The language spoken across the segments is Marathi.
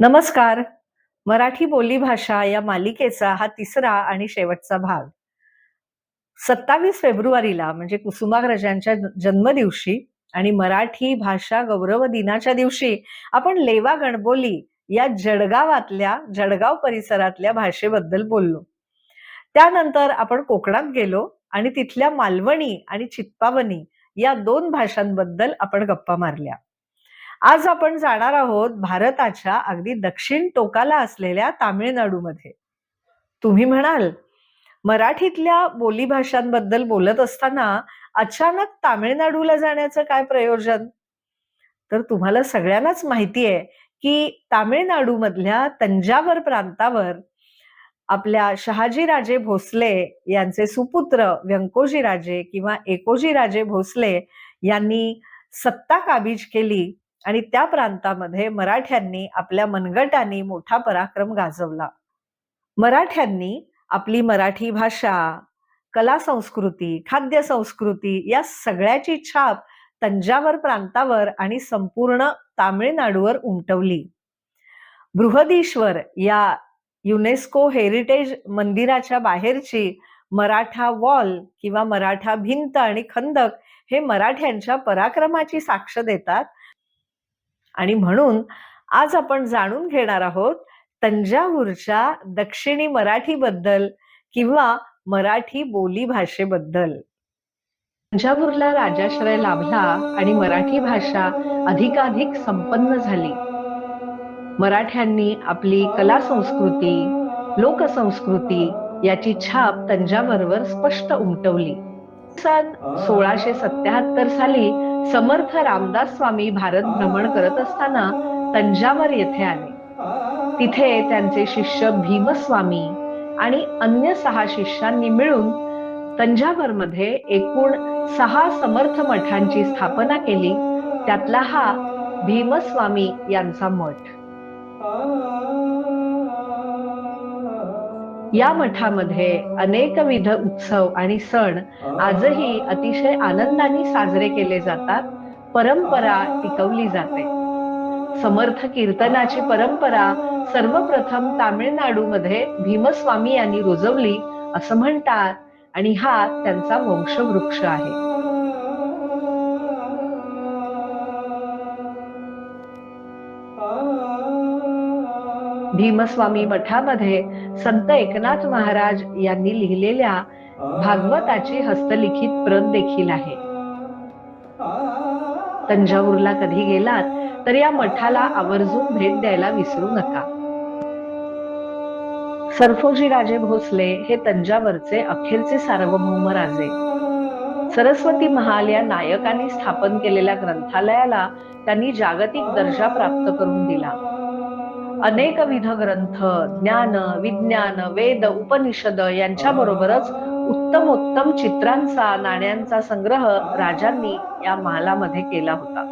नमस्कार. मराठी बोलीभाषा या मालिकेचा हा तिसरा आणि शेवटचा भाग. सत्तावीस फेब्रुवारीला म्हणजे कुसुमाग्रजांच्या जन्मदिवशी आणि मराठी भाषा गौरव दिनाच्या दिवशी आपण लेवा गणबोली या जळगावातल्या जळगाव परिसरातल्या भाषेबद्दल बोललो. त्यानंतर आपण कोकणात गेलो आणि तिथल्या मालवणी आणि चित्पावनी या दोन भाषांबद्दल आपण गप्पा मारल्या. आज आपण जाणार आहोत भारताच्या अगदी दक्षिण टोकाला असलेल्या तामिळनाडूमध्ये. तुम्ही म्हणाल मराठीतल्या बोलीभाषांबद्दल बोलत असताना अचानक तामिळनाडूला जाण्याचं काय प्रयोजन? तर तुम्हाला सगळ्यांनाच माहिती आहे की तामिळनाडूमधल्या तंजावर प्रांतावर आपल्या शहाजीराजे भोसले यांचे सुपुत्र व्यंकोजी राजे किंवा एकोजी राजे भोसले यांनी सत्ता काबीज केली. आणि त्या प्रांतामध्ये मराठ्यांनी आपल्या मनगटाने मोठा पराक्रम गाजवला. मराठ्यांनी आपली मराठी भाषा कला संस्कृती खाद्य संस्कृती या सगळ्याची छाप तंजावर प्रांतावर आणि संपूर्ण तामिळनाडूवर उमटवली. बृहदीश्वर या युनेस्को हेरिटेज मंदिराच्या बाहेरची मराठा वॉल किंवा मराठा भिंत आणि खंदक हे मराठ्यांच्या पराक्रमाची साक्ष देतात आणि म्हणून आज आपण जाणून घेणार आहोत तंजावूरच्या दक्षिणी मराठीबद्दल किंवा मराठी बोली भाषेबद्दल. तंजावूरला राजाश्रय लाभला आणि मराठी भाषा अधिकाधिक संपन्न झाली. मराठ्यांनी आपली कला संस्कृती लोकसंस्कृती याची छाप तंजावरवर स्पष्ट उमटवली. सन सोळाशे सत्याहत्तर साली समर्थ रामदास स्वामी भारत भ्रमण करत असताना तंजावर येथे आले. तिथे त्यांचे शिष्य भीमस्वामी आणि अन्य सहा शिष्यांनी मिळून तंजावरमध्ये एकूण सहा समर्थ मठांची स्थापना केली. त्यातला हा भीमस्वामी यांचा मठ. या मठामध्ये अनेकविध उत्सव आणि सण आजही अतिशय आनंदाने साजरे केले जातात परंपरा टिकवली जाते. समर्थ कीर्तनाची परंपरा सर्वप्रथम तामिळनाडूमध्ये भीमस्वामी यांनी रुजवली असं म्हणतात आणि हा त्यांचा वंशवृक्ष आहे. भीमस्वामी मठामध्ये संत एकनाथ महाराज यांनी लिहिलेल्या भागवताची हस्तलिखित प्रत देखील आहे. तंजावूरला कधी गेलात तर या मठाला आवर्जून भेट द्यायला विसरू नका. सरफोजी राजे भोसले हे तंजावरचे अखेरचे सार्वभौम राजे. सरस्वती महाल या नायकांनी स्थापन केलेल्या ग्रंथालयाला त्यांनी जागतिक दर्जा प्राप्त करून दिला. अनेकविध ग्रंथ ज्ञान विज्ञान वेद उपनिषद यांच्या बरोबरच उत्तमोत्तम चित्रांचा नाण्यांचा संग्रह राजांनी या महालामध्ये केला होता.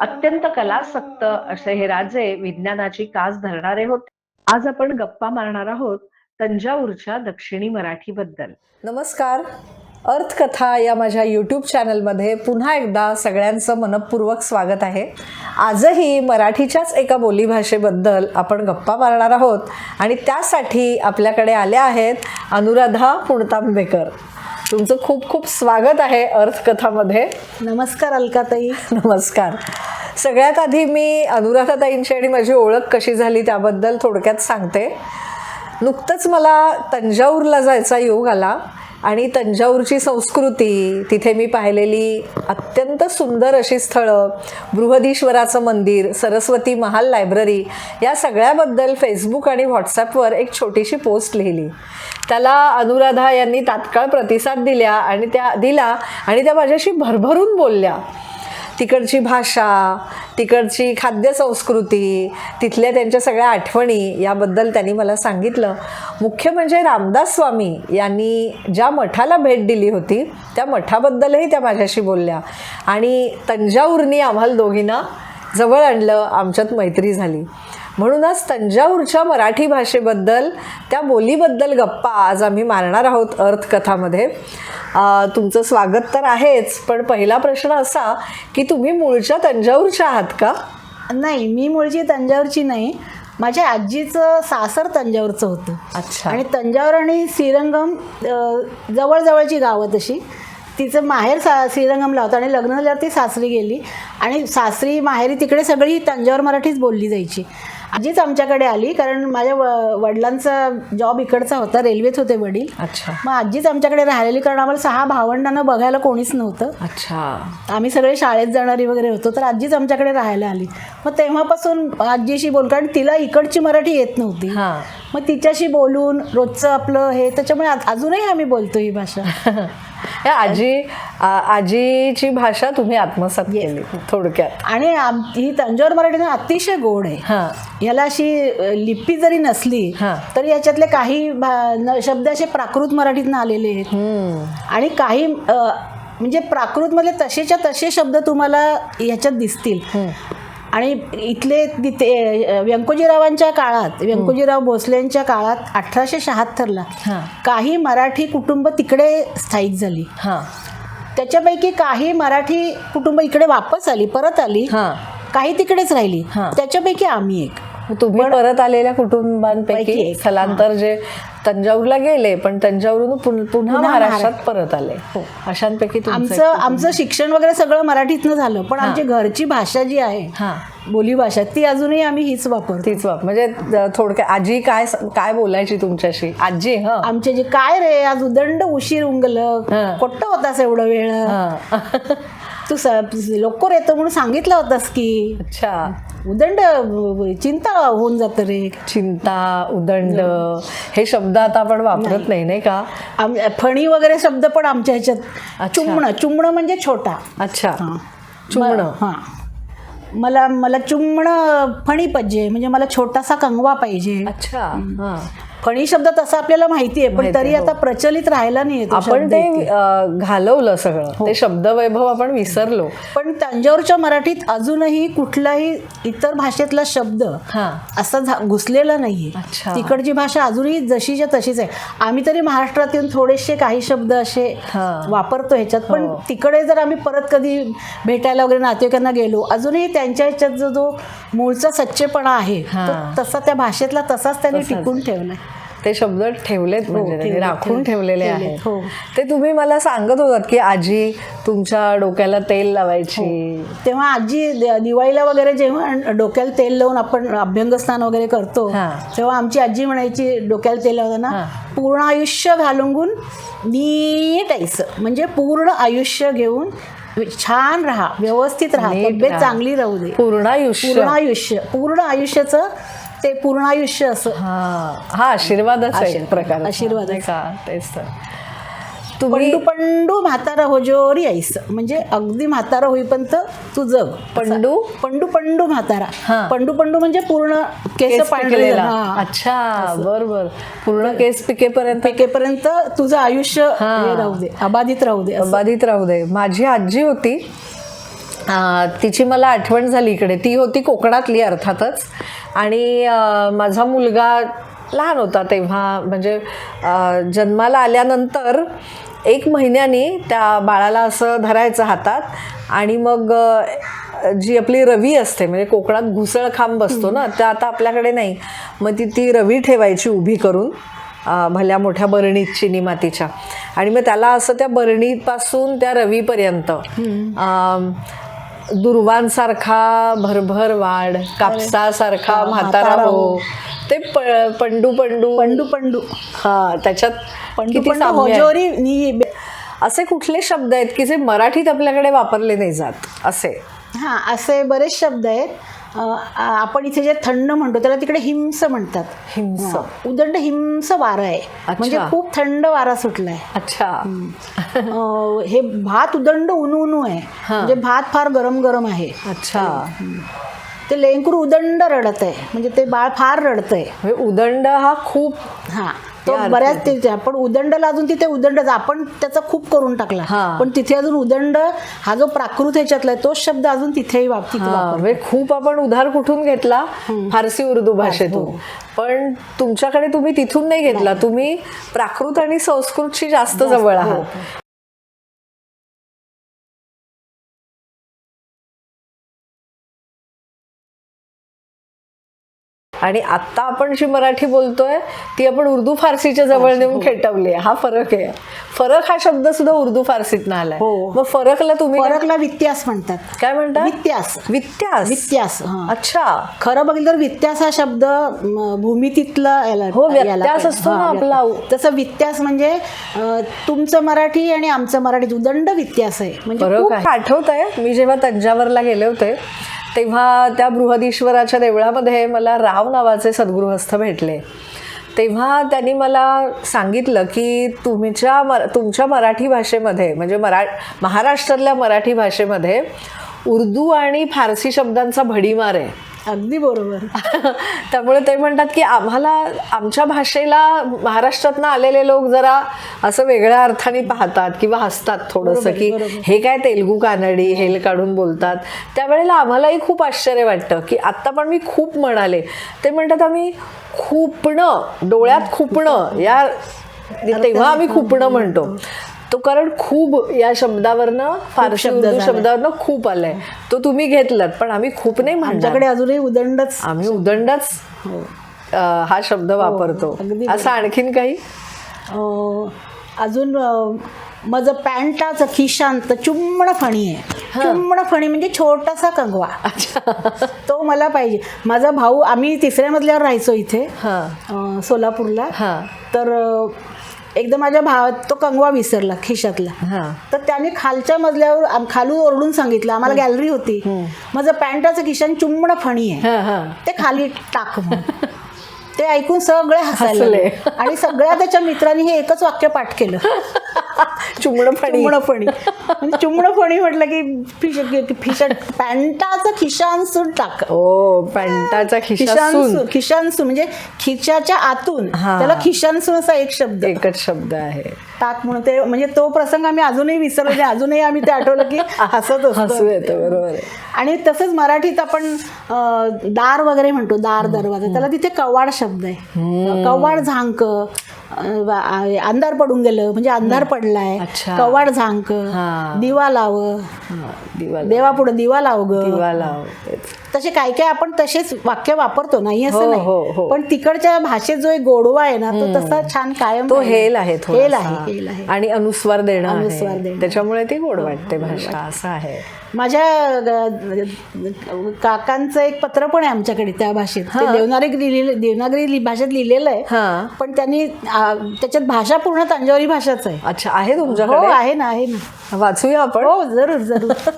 अत्यंत कलासक्त असे हे राजे विज्ञानाची कास धरणारे होते. आज आपण गप्पा मारणार आहोत तंजावूरच्या दक्षिणी मराठी बद्दल नमस्कार. अर्थकथा या माझ्या यूट्यूब चॅनलमध्ये पुन्हा एकदा सगळ्यांचं मनपूर्वक स्वागत आहे. आजही मराठीच्याच एका बोलीभाषेबद्दल आपण गप्पा मारणार आहोत आणि त्यासाठी आपल्याकडे आल्या आहेत अनुराधा पुणतांबेकर. तुमचं खूप खूप स्वागत आहे अर्थकथामध्ये. नमस्कार अलकाताई. नमस्कार. सगळ्यात आधी मी अनुराधाताईंची आणि माझी ओळख कशी झाली त्याबद्दल थोडक्यात सांगते. नुकतंच मला तंजाऊरला जायचा योग आला. आणि तंजाऊरची संस्कृती तिथे मी पाहिलेली अत्यंत सुंदर अशी स्थळं बृहदीश्वराचं मंदिर सरस्वती महाल लायब्ररी या सगळ्याबद्दल फेसबुक आणि व्हॉट्सॲपवर एक छोटीशी पोस्ट लिहिली. त्याला अनुराधा यांनी तात्काळ प्रतिसाद दिल्या आणि त्या दिला आणि त्या माझ्याशी भरभरून बोलल्या. तिकडची भाषा तिकडची खाद्य संस्कृती तिथल्या त्यांच्या सगळ्या आठवणी याबद्दल त्यांनी मला सांगितलं. मुख्य म्हणजे रामदास स्वामी यांनी ज्या मठाला भेट दिली होती त्या मठाबद्दलही त्या माझ्याशी बोलल्या आणि तंजावूरनी आम्हाला दोघींना जवळ आणलं आमच्यात मैत्री झाली. म्हणूनच तंजाऊरच्या मराठी भाषेबद्दल त्या बोलीबद्दल गप्पा आज आम्ही मारणार आहोत अर्थकथामध्ये. तुमचं स्वागत तर आहेच पण पहिला प्रश्न असा की तुम्ही मूळच्या तंजाऊरच्या आहात का? नाही मी मूळची तंजावरची नाही. माझ्या आजीचं सासर तंजावरचं होतं. अच्छा. आणि तंजावर आणि श्रीरंगम जवळजवळची गावं तशी. तिचं माहेर सा श्रीरंगमला होतं आणि लग्न झाल्यावर ती सासरी गेली. आणि सासरी माहेरी तिकडे सगळी तंजावर मराठीच बोलली जायची. आजीच आमच्याकडे आली कारण माझ्या वडिलांचा जॉब इकडचा होता रेल्वेत होते वडील. अच्छा. मग आजीच आमच्याकडे राहिलेली कारण आम्हाला सहा भावंडांना बघायला कोणीच नव्हतं. अच्छा. आम्ही सगळे शाळेत जाणारी वगैरे होतो तर आजीच आमच्याकडे राहायला आली. मग तेव्हापासून आजीशी बोल कारण तिला इकडची मराठी येत नव्हती. हा. मग तिच्याशी बोलून रोजचं आपलं हे त्याच्यामुळे अजूनही आम्ही बोलतो ही भाषा. हे आजी आ- आजीची भाषा तुम्ही आत्मसात केली थोडक्यात. आणि आम ही तंजावर मराठी ना अतिशय गोड आहे. हा. याला अशी अ, लिपी जरी नसली हा. तरी याच्यातले काही भा- न- शब्द असे प्राकृत मराठीतनं आलेले आहेत. आणि काही अ, म्हणजे प्राकृतमधले तसेच्या तसे शब्द तुम्हाला ह्याच्यात दिसतील. आणि इथले तिथे व्यंकोजीरावांच्या काळात व्यंकोजीराव भोसलेंच्या काळात अठराशे शहात्तरला. काही मराठी कुटुंब तिकडे स्थायिक झाली. हा. त्याच्यापैकी काही मराठी कुटुंब इकडे वापस आली परत आली. काही तिकडेच राहिली. हा. त्याच्यापैकी आम्ही एक. तुम्ही परत आलेल्या पैकी कुटुंबांपैकी. स्थलांतर जे तंजावरला गेले पण तंजावरून पुन- पुन्हा महाराष्ट्रात परत आले. अशांपैकी तुमचं आमचं आमचं शिक्षण वगैरे सगळं मराठीतनं झालं पण आमची घरची भाषा जी आहे हा. बोली भाषा ती अजूनही आम्ही हीच वापरतो. तीच बाप म्हणजे थोडक्यात आजी काय काय बोलायची तुमच्याशी? आजी ह. आमचे जे काय रे आज उदंड उशीर उंगलं हा. कोट्ट होतास एवढं वेळ. हा. तू लोकर येतो म्हणून सांगितलं होतास की अच्छा. उदंड चिंता होऊन जातं रे. चिंता उदंड हे शब्द आता आपण वापरत नाही. नाही का? फणी वगैरे शब्द पण आमच्या ह्याच्यात. चुंबणं चुंबणं म्हणजे छोटा. अच्छा. हां. चुंबणं हां. मला मला चुंबणं फणी पाहिजे म्हणजे मला छोटासा कंगवा पाहिजे. अच्छा. हा. फणी शब्द तसा आपल्याला माहिती आहे पण तरी हो. आता प्रचलित राहिला नाही आपण ते घालवलं सगळं हो. ते शब्द वैभव आपण विसरलो पण तंजावरच्या मराठीत अजूनही कुठलाही इतर भाषेतला शब्द हा असा घुसलेला नाहीये. तिकडची भाषा अजूनही जशीच्या तशीच आहे आम्ही तरी महाराष्ट्रात येऊन थोडेसे काही शब्द असे. वापरतो ह्याच्यात पण हो. तिकडे जर आम्ही परत कधी भेटायला वगैरे नातेवाईकांना गेलो अजूनही त्यांच्या ह्याच्यात जो जो मूळचा सच्चेपणा आहे तसा त्या भाषेतला तसाच त्यांनी. टिकून ठेवलाय ते शब्द ठेवलेत म्हणजे त्यांनी ठेवलेत, राखून ठेवलेले आहेत हो. ते तुम्ही मला सांगत होतात की आजी तुमच्या डोक्याला तेल लावायची तेव्हा आजी दिवाळीला वगैरे जेव्हा डोक्याला तेल लावून आपण अभ्यंगस्नान वगैरे करतो हा. तेव्हा आमची आजी म्हणायची डोक्याला तेल लावताना हा. पूर्ण आयुष्य घालून नीट यायचं म्हणजे पूर्ण आयुष्य घेऊन छान राहा व्यवस्थित राहा तब्येत. चांगली राहू दे पूर्ण आयुष्य पूर्ण आयुष्य पूर्ण आयुष्याचं ते पूर्ण आयुष्य असं. हा हा आशीर्वादच आहे एक आशीर्वाद. प्रकार आशीर्वादच. का? तेच तर. तुम्ही पंडू पंडू म्हातारा होजोरी यायचं म्हणजे अगदी म्हातारा होईपर्यंत तू जग. पंडू? पंडू पंडू म्हातारा. हा. पंडू पंडू म्हणजे पूर्ण केस केस पांढरे पिकलेला. हा. अच्छा बर बर पूर्ण केस पिकेपर्यंत? पिकेपर्यंत तुझं आयुष्य हा. हे राहू दे. अबाधित राहू दे असं. बाधित राहू दे. माझी आजी होती. तिची मला आठवण झाली इकडे. ती होती कोकणातली अर्थातच. आणि माझा मुलगा लहान होता तेव्हा म्हणजे जन्माला आल्यानंतर एक महिन्यानी त्या बाळाला असं धरायचं हातात आणि मग जी आपली रवी असते म्हणजे कोकणात घुसळ खांब असतो ना तर आता आपल्याकडे नाही. मग ती ती रवी ठेवायची उभी करून भल्या मोठ्या बरणीत चिनी मातीच्या. आणि मग त्याला असं त्या बरणीपासून त्या रवीपर्यंत दुर्वांसारखा भरभर वाढ कापसासारखा म्हातारा हो ते पंडू पंडू. पंडू पंडू. हा त्याच्यात पंडू पंडू नी असे कुठले शब्द आहेत की जे मराठीत आपल्याकडे वापरले नाही जात असे? हा असे बरेच शब्द आहेत. आपण इथे जे थंड म्हणतो त्याला तिकडे हिंस म्हणतात. हिंस. उदंड हिंस वारा आहे. म्हणजे खूप थंड वारा सुटलाय. अच्छा. हे भात उदंड उनू उनू आहे म्हणजे भात फार गरम गरम आहे. अच्छा. ते लेंकरू उदंड रडत आहे म्हणजे ते बाळ फार रडत आहे म्हणजे उदंड हा खूप हा. तो. बऱ्याच तिथे पण उदंडला अजून तिथे उदंडच आपण त्याचा खूप करून टाकला हा. पण तिथे अजून उदंड हा जो प्राकृत ह्याच्यातला आहे तोच शब्द अजून तिथेही वाप तिथे हा, वापरतात. म्हणजे खूप आपण उधार कुठून घेतला फारसी उर्दू भाषेतून पण तुमच्याकडे तुम्ही तिथून नाही घेतला तुम्ही प्राकृत आणि संस्कृतशी जास्त जवळ हो. आहात आणि आता आपण जी मराठी बोलतोय ती आपण उर्दू फारसीच्या जवळ नेऊन खेटवली आहे. हा फरक आहे. फरक हा शब्द सुद्धा उर्दू फारसीत आलाय हो. मग फरकला तुम्ही फरकला वित्यास म्हणतात. काय म्हणता? वित्यास. वित्यास. वित्यास हा. अच्छा. खरं बघितलं तर वित्यास हा शब्द भूमितीतला हो, व्यत्यास. असतो ना हा, आपला. तसं वित्यास म्हणजे तुमचं मराठी आणि आमचं मराठी उदंड वित्यास आहे. म्हणजे आठवत आहे मी जेव्हा तंजावरला गेले होते तेव्हा त्या बृहदीश्वराच्या देवळामध्ये मला राव नावाचे सद्गृहस्थ भेटले. तेव्हा त्यांनी मला सांगितलं की तुमच्या मर तुमच्या मराठी भाषेमध्ये म्हणजे मरा महाराष्ट्रातल्या मराठी भाषेमध्ये उर्दू आणि फारसी शब्दांचा भडीमार आहे. अगदी बरोबर. त्यामुळे ते म्हणतात की आम्हाला आमच्या भाषेला महाराष्ट्रातनं आलेले लोक जरा असं वेगळ्या अर्थाने पाहतात किंवा हसतात थोडंसं की. हे काय तेलगू कानडी हेल काढून बोलतात. त्यावेळेला आम्हालाही खूप आश्चर्य वाटतं की आत्ता पण मी खूप म्हणाले. ते म्हणतात आम्ही खूपणं डोळ्यात खूपणं या तेव्हा आम्ही खूपणं म्हणतो. तो कारण खूप या शब्दावरनं फारशी शब्द. शब्दावरनं खूप आलाय. तो तुम्ही घेतलात पण आम्ही खूप नाही आमच्याकडे अजूनही उदंडच. आम्ही उदंडच हो. हा शब्द वापरतो. अगदी असं आणखीन काही? अजून माझं पॅन्टाचं खिशांत चुम्मण फणी आहे. चुम्मण फणी म्हणजे छोटासा कंगवा. तो मला पाहिजे. माझा भाऊ आम्ही तिसऱ्या मजल्यावर राहायचो इथे हा. सोलापूरला. हा. तर एकदा माझ्या भावात तो कंगवा विसरला खिशातला. तर त्याने खालच्या मजल्यावर खालून ओरडून सांगितलं आम्हाला गॅलरी होती. माझं पॅन्टाचं किशन चुम्मण फणी आहे. ते खाली टाक. ते ऐकून सगळे हसायला. आणि सगळ्या त्याच्या मित्रांनी हे एकच वाक्य पाठ केलं. चुमणं फणी चुमणफणी म्हणजे चुमणफणी म्हटलं की फिश फिश पॅन्टाचं खिशांसून टाक. ओ पॅन्टाचा खिशासून खिशांसून खिशांसून म्हणजे खिशाच्या आतून हा. त्याला खिशांसून असा एक शब्द. एकच शब्द आहे. टाक म्हणून ते म्हणजे तो प्रसंग आम्ही अजूनही विसरलो नाही अजूनही आम्ही ते आठवलं की हसत हसू येतं बरोबर आणि तसंच मराठीत आपण दार वगैरे म्हणतो दार दरवाजा त्याला तिथे कवाड शब्द आहे. कवाड झांक अंधार पडून गेलं. म्हणजे अंधार पडलाय. कवाड झांक. दिवा लाव. दिवा देवा पुढे दिवा लाव ग. दिवा लाव. तसे काय काय आपण तसेच वाक्य वापरतो नाही हो, असं हो, हो. नाही पण तिकडच्या भाषेत जो एक गोडवा आहे ना तो तसा छान कायम तो. हेल आहे हेल. आहे आणि अनुस्वार देणं अनुस्वार. देणं. त्याच्यामुळे ती गोड वाटते भाषा असं आहे. माझ्या काकांचं एक पत्र पण आहे आमच्याकडे त्या भाषेत. हा. देवनागरी लिहिलेलं देवनागरी भाषेत लिहिलेलं आहे. हा. पण त्यांनी त्याच्यात भाषा पूर्ण तंजावरी भाषाच आहे. अच्छा आहे हो तुमच्याकडे आहे ना आहे ना. वाचूया आपण? हो जरूर जरूर.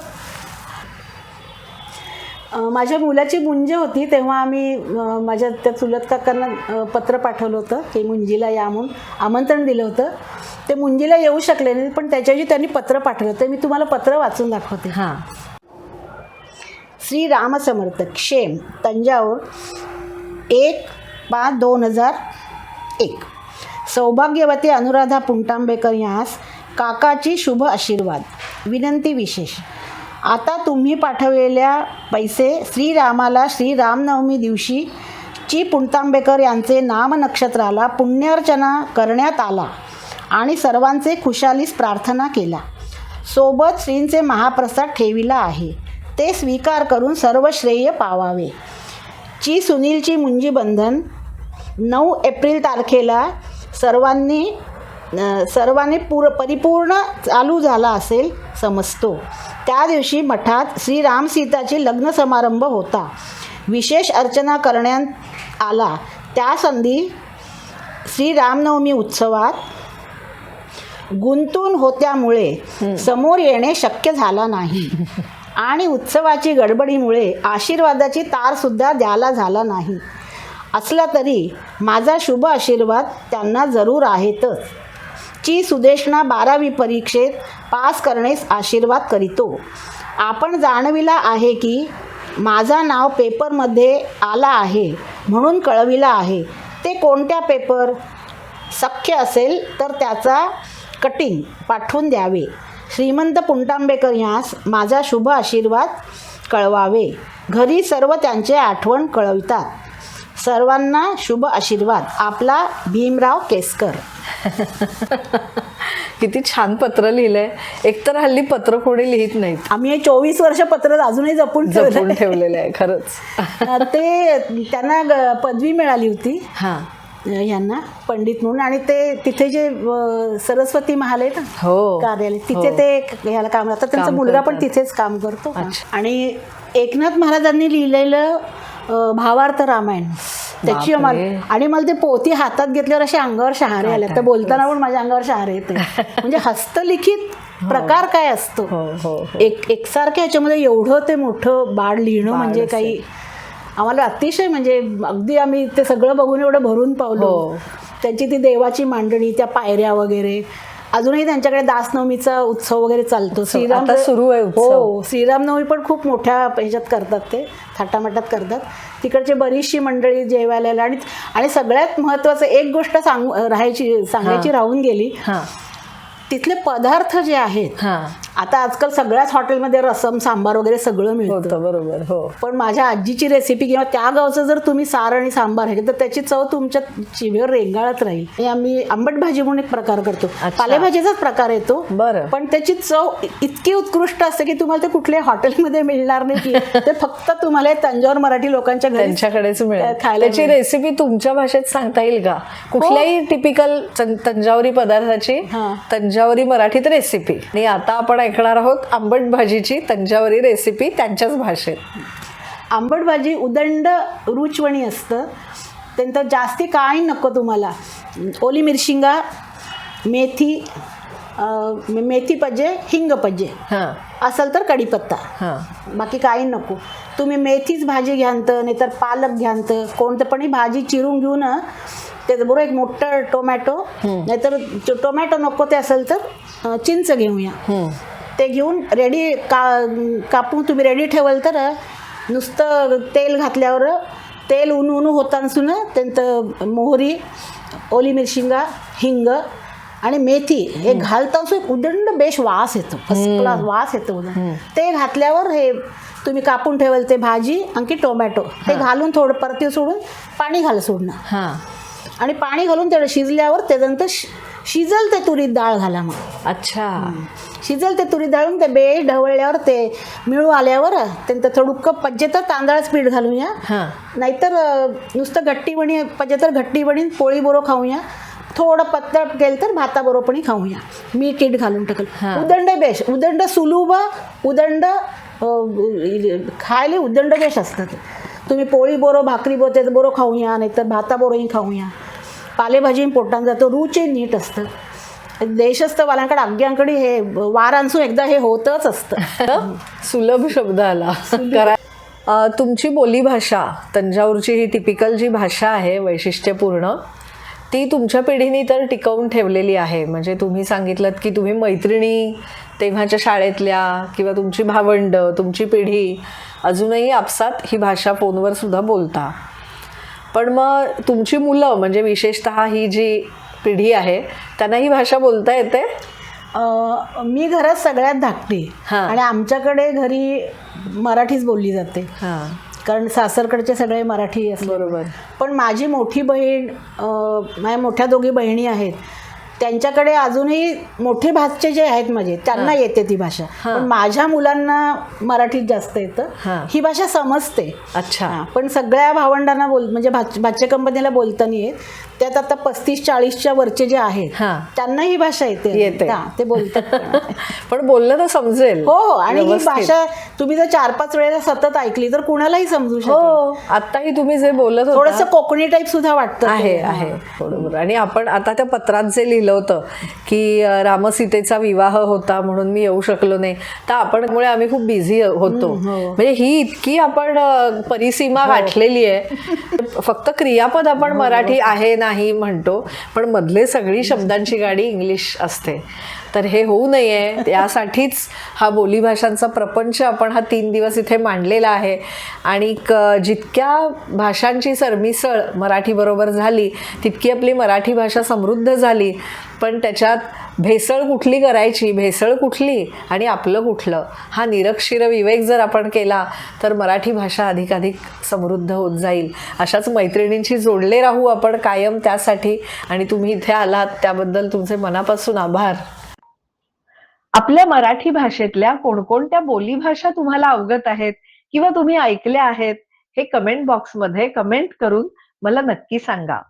माझ्या मुलाची मुंज होती तेव्हा आम्ही माझ्या त्या चुलत काकांना पत्र पाठवलं होतं की मुंजीला या म्हणून आमंत्रण दिलं होतं. ते मुंजीला येऊ शकले नाही पण त्याच्याऐवजी त्यांनी पत्र पाठवलं तर मी तुम्हाला पत्र वाचून दाखवते. हा. श्री रामसमर्थ क्षेम तंजावर एक पाच दोन हजार एक. सौभाग्यवती अनुराधा पुंटांबेकर यांस काकाची शुभ आशीर्वाद. विनंती विशेष. आता तुम्ही पाठवलेल्या पैसे श्रीरामाला श्रीरामनवमी दिवशी ची पुणतांबेकर यांचे नामनक्षत्राला पुण्यर्चना करण्यात आला आणि सर्वांचे खुशालीस प्रार्थना केला. सोबत श्रींचे महाप्रसाद ठेविला आहे. ते स्वीकार करून सर्व श्रेय पावावे. ची सुनीलची मुंजीबंधन नऊ एप्रिल तारखेला सर्वांनी सर्वांनी पूर परिपूर्ण चालू झाला असेल समजतो. त्या दिवशी मठात श्री रामसीताची लग्न समारंभ होता. विशेष अर्चना करण्यात आला. त्या संधी श्री रामनवमी उत्सवात गुंतून होत्यामुळे समोर येणे शक्य झाला नाही. आणि उत्सवाची गडबडीमुळे आशीर्वादाची तार सुद्धा द्यायला झाला नाही. असला तरी माझा शुभ आशीर्वाद त्यांना जरूर आहेतच. ची सुदेशना बारावी परीक्षेत पास करण्यास आशीर्वाद करीतो. आपण जाणविला आहे की माझा नाव पेपरमध्ये आला आहे म्हणून कळविला आहे. ते कोणत्या पेपर? शक्य असेल तर त्याचा कटिंग पाठवून द्यावे. श्रीमंत पुंटांबेकर यांस माझा शुभ आशीर्वाद कळवावे. घरी सर्व त्यांचे आठवण कळवितात. सर्वांना शुभ आशीर्वाद. आपला भीमराव केसकर. किती छान पत्र लिहिलंय. एकतर हल्ली पत्र कोणी लिहित नाहीत. आम्ही हे चोवीस वर्ष पत्र अजूनही जपून जपून ठेवलं ठेवलेलं आहे खरंच. ते त्यांना ग- पदवी मिळाली होती. हा. यांना पंडित म्हणून. आणि ते तिथे जे अ, सरस्वती महाल आहे ना? हो. कार्यालय. तिथे ते ह्याला काम आता त्यांचा काम मुलगा पण करतात. तिथेच काम करतो. अच्छा. आणि एकनाथ महाराजांनी लिहिलेलं भावार्थ रामायण त्याची. मला आणि मला ते पोथी हातात घेतल्यावर असे अंगावर शहारे आले तर बोलताना पण माझ्या अंगावर शहारे येते म्हणजे हस्तलिखित प्रकार काय असतो हो हो हो. एक एकसारख्या ह्याच्यामध्ये एवढं ते मोठं बाळ लिहिणं म्हणजे. काही आम्हाला अतिशय म्हणजे अगदी आम्ही ते सगळं बघून एवढं भरून पावलो हो. त्यांची ती देवाची मांडणी त्या पायऱ्या वगैरे अजूनही त्यांच्याकडे दासनवमीचा उत्सव वगैरे चालतो. आता सुरू आहे उत्सव. हो श्रीरामनवमी पण खूप मोठ्या ह्याच्यात करतात ते थाटामाटात करतात. तिकडचे बरीचशी मंडळी जेवायला आणि आणि सगळ्यात महत्त्वाचं एक गोष्ट सांग राहायची सांगायची राहून गेली. हा. तिथले पदार्थ जे आहेत हा. आता आजकाल सगळ्याच हॉटेलमध्ये रसम सांबार वगैरे सगळं मिळतं. होतं बरोबर हो. पण माझ्या आजीची रेसिपी किंवा त्या गावचं जर तुम्ही सार आणि सांबार हे तर त्याची चव तुमच्या चिवेवर रेंगाळत राहील. आणि आम्ही आंबट भाजी म्हणून एक प्रकार करतो. अच्छा. पालेभाजीचाच प्रकार येतो. बरं. पण त्याची चव इतकी उत्कृष्ट असते की तुम्हाला ते कुठल्याही हॉटेलमध्ये मिळणार नाही की ते फक्त तुम्हाला हे तंजावर मराठी लोकांच्या घरी त्यांच्याकडेच मिळेल. खायला त्याची रेसिपी तुमच्या भाषेत सांगता येईल का? कुठल्याही टिपिकल तंजावरी पदार्थाची हा. तंजावरी मराठीत रेसिपी आणि आता आपण ऐकणार आहोत आंबट भाजीची तंजावरी रेसिपी त्यांच्याच भाषेत. आंबट भाजी उदंड रुचवणी असतं. त्यानंतर जास्ती काही नको तुम्हाला. ओली मिरशिंगा मेथी मेथी पाहिजे हिंग पाहिजे हा. असेल तर कढीपत्ता. हा. बाकी काही नको. तुम्ही मेथीच भाजी घ्यांत नाहीतर पालक घ्यांत कोणतं पण भाजी चिरून घेऊन त्याच्याबरोबर एक मोठं टोमॅटो नाहीतर टोमॅटो नको ते असेल तर चिंच घेऊया. ते घेऊन रेडी का कापून तुम्ही रेडी ठेवाल तर नुसतं तेल घातल्यावर तेल ऊन ऊन होतानसून त्यांचं मोहरी ओली मिरशिंगा हिंग आणि मेथी हे घालताना एक उदंड बेश वास येतो. फर्स्ट क्लास वास येतो ते घातल्यावर हे तुम्ही कापून ठेवाल ते भाजी आणखी टोमॅटो. ते घालून थोडं परती सोडून पाणी घाल सोडणं. हा. आणि पाणी घालून तेवढं शिजल्यावर त्याच्यानंतर शि- शिजल ते तुरीत डाळ घाला मग. अच्छा. शिजल ते तुरी डाळून ते बे ढवळल्यावर ते मिळू आल्यावर त्यांचं थोडं पाहिजे तर तांदळाचं पीठ घालूया. हा. नाहीतर अं, नुसतं घट्टी बणी पाहिजे तर घट्टी बणी पोळी बरोबर खाऊया. थोडं पत्तळ केलं तर भाताबरोबर पण खाऊया. मीठ टीट घालून हा. टाकलं उदंड बेश उदंड सुलूब उदंड अं, खायला उदंड बेश असतात. तुम्ही पोळी बरोबर भाकरी बरोबर त्याचं बरोबर खाऊया नाहीतर भाताबरोबरही खाऊया. पालेभाजी पोटात जातं. रुचे नीट असतं. देशस्थ वालांकडे आग्यांकडे हे वारांसू एकदा हे होतच असतं. सुलभ शब्द आला. करा तुमची बोलीभाषा तंजावरची ही टिपिकल जी भाषा आहे वैशिष्ट्यपूर्ण ती तुमच्या पिढीने तर टिकवून ठेवलेली आहे. म्हणजे तुम्ही सांगितलं की तुम्ही मैत्रिणी तेव्हाच्या शाळेतल्या किंवा तुमची भावंड तुमची पिढी अजूनही आपसात ही भाषा फोनवर सुद्धा बोलता. पण मग तुमची मुलं म्हणजे विशेषतः ही जी पिढी आहे त्यांना ही भाषा बोलता येते? अं, मी घरात सगळ्यात धाकटी. हा. आणि आमच्याकडे घरी मराठीच बोलली जाते. हां. कारण सासरकडचे सगळे मराठी असले. बरोबर. पण माझी मोठी बहीण अं, माझ्या मोठ्या दोघी बहिणी आहेत. त्यांच्याकडे अजूनही मोठे भाषे जे आहेत माझे त्यांना येते ती भाषा. पण माझ्या मुलांना मराठीत जास्त येतं. हा. भाषा समजते. अच्छा. पण सगळ्या भावंडांना बोल म्हणजे भाच भाच्य कंपनीला बोलता नाही येत. त्यात आता पस्तीस चाळीसच्या वरचे जे आहेत हा. त्यांना ही भाषा येते येते. हा, ते बोलतात पण. बोललं तर समजेल हो हो आणि ही. भाषा तुम्ही जर चार पाच वेळेला सतत ऐकली तर कुणालाही समजू शकेल हो आताही तुम्ही जे बोलत थोडस कोकणी टाईप सुद्धा वाटतं. आहे हा. आहे बरोबर आणि आपण आता त्या पत्रात जे लिहिलं होतं की रामसीतेचा विवाह होता म्हणून मी येऊ शकलो नाही तर आपण मुळे आम्ही खूप बिझी होतो म्हणजे ही इतकी आपण परिसीमा गाठलेली आहे फक्त क्रियापद आपण मराठी आहे नाही म्हणतो पण मधले सगळी शब्दांची गाडी इंग्लिश असते. तर हे होऊ नये. यासाठीच हा बोलीभाषांचा प्रपंच आपण हा तीन दिवस इथे मांडलेला आहे. आणि क जितक्या भाषांची सरमिसळ मराठीबरोबर झाली तितकी आपली मराठी भाषा समृद्ध झाली. पण त्याच्यात भेसळ कुठली करायची? भेसळ कुठली? आणि आपलं कुठलं? हा निरक्षीर विवेक जर आपण केला तर मराठी भाषा अधिकाधिक समृद्ध होत जाईल. अशाच मैत्रिणींशी जोडले राहू आपण कायम त्यासाठी. आणि तुम्ही इथे आलात त्याबद्दल तुमचे मनापासून आभार. आपल्या मराठी भाषेतल्या कोणकोणत्या बोलीभाषा तुम्हाला अवगत आहेत किंवा तुम्ही ऐकल्या आहेत हे कमेंट बॉक्समध्ये कमेंट करून मला नक्की सांगा.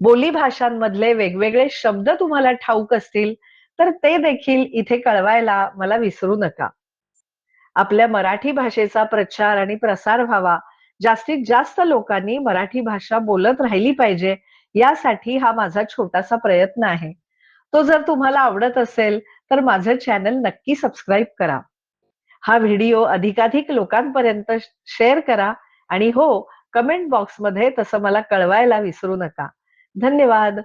बोली भाषांमधले वेगवेगळे शब्द तुम्हाला ठाऊक असतील तर ते देखील इथे कळवायला मला विसरू नका. आपल्या मराठी भाषेचा प्रचार आणि प्रसार व्हावा जास्तीत जास्त लोकांनी मराठी भाषा बोलत राहिली पाहिजे यासाठी हा माझा छोटासा प्रयत्न आहे. तो जर तुम्हाला आवडत असेल तर माझं चॅनल नक्की सबस्क्राईब करा. हा व्हिडिओ अधिकाधिक लोकांपर्यंत शेअर करा आणि हो कमेंट बॉक्समध्ये तसं मला कळवायला विसरू नका. धन्यवाद.